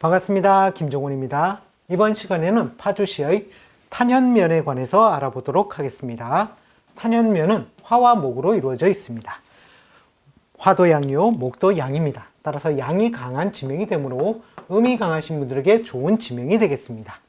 반갑습니다. 김종훈입니다. 이번 시간에는 파주시의 탄현면에 관해서 알아보도록 하겠습니다. 탄현면은 화와 목으로 이루어져 있습니다. 화도 양이요, 목도 양입니다. 따라서 양이 강한 지명이 되므로 음이 강하신 분들에게 좋은 지명이 되겠습니다.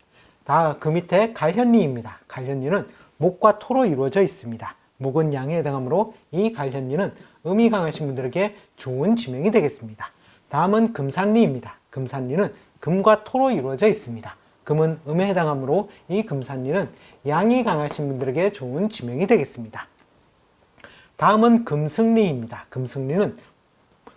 다 그 밑에 갈현리입니다. 갈현리는 목과 토로 이루어져 있습니다. 목은 양에 해당하므로 이 갈현리는 음이 강하신 분들에게 좋은 지명이 되겠습니다. 다음은 금산리입니다. 금산리는 금과 토로 이루어져 있습니다. 금은 음에 해당하므로 이 금산리는 양이 강하신 분들에게 좋은 지명이 되겠습니다. 다음은 금승리입니다. 금승리는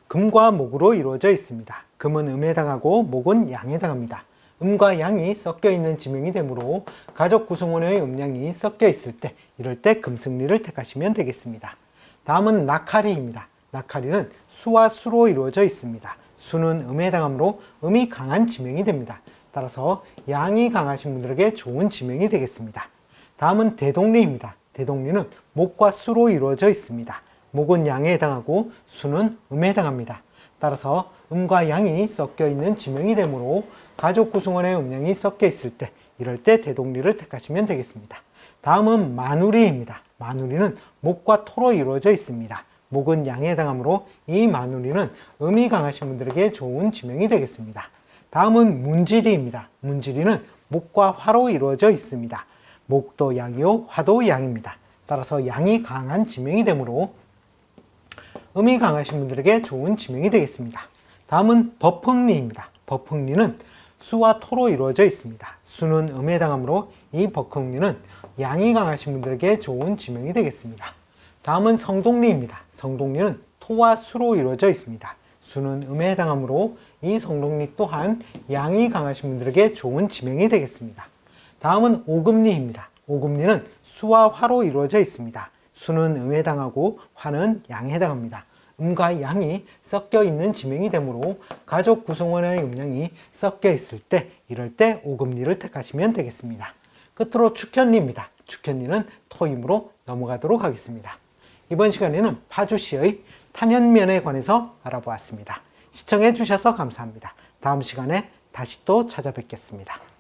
금과 목으로 이루어져 있습니다. 금은 음에 해당하고 목은 양에 해당합니다. 음과 양이 섞여 있는 지명이 되므로 가족 구성원의 음양이 섞여 있을 때 이럴 때 금승리를 택하시면 되겠습니다. 다음은 낙하리입니다. 낙하리는 수와 수로 이루어져 있습니다. 수는 음에 해당하므로 음이 강한 지명이 됩니다. 따라서 양이 강하신 분들에게 좋은 지명이 되겠습니다. 다음은 대동리입니다. 대동리는 목과 수로 이루어져 있습니다. 목은 양에 해당하고 수는 음에 해당합니다. 따라서 음과 양이 섞여 있는 지명이 되므로 가족 구성원의 음양이 섞여 있을 때 이럴 때 대동리를 택하시면 되겠습니다. 다음은 마누리입니다. 마누리는 목과 토로 이루어져 있습니다. 목은 양에 해당하므로 이 마누리는 음이 강하신 분들에게 좋은 지명이 되겠습니다. 다음은 문지리입니다. 문지리는 목과 화로 이루어져 있습니다. 목도 양이요, 화도 양입니다. 따라서 양이 강한 지명이 되므로 음이 강하신 분들에게 좋은 지명이 되겠습니다. 다음은 버풍리입니다. 버풍리는 수와 토로 이루어져 있습니다. 수는 음에 해당하므로 이 버풍리는 양이 강하신 분들에게 좋은 지명이 되겠습니다. 다음은 성동리입니다. 성동리는 토와 수로 이루어져 있습니다. 수는 음에 해당하므로 이 성동리 또한 양이 강하신 분들에게 좋은 지명이 되겠습니다. 다음은 오금리입니다. 오금리는 수와 화로 이루어져 있습니다. 수는 음에 해당하고 화는 양에 해당합니다. 음과 양이 섞여 있는 지명이 되므로 가족 구성원의 음양이 섞여 있을 때 이럴 때 오금리를 택하시면 되겠습니다. 끝으로 축현리입니다. 축현리는 토임으로 넘어가도록 하겠습니다. 이번 시간에는 파주시의 탄현면에 관해서 알아보았습니다. 시청해 주셔서 감사합니다. 다음 시간에 다시 또 찾아뵙겠습니다.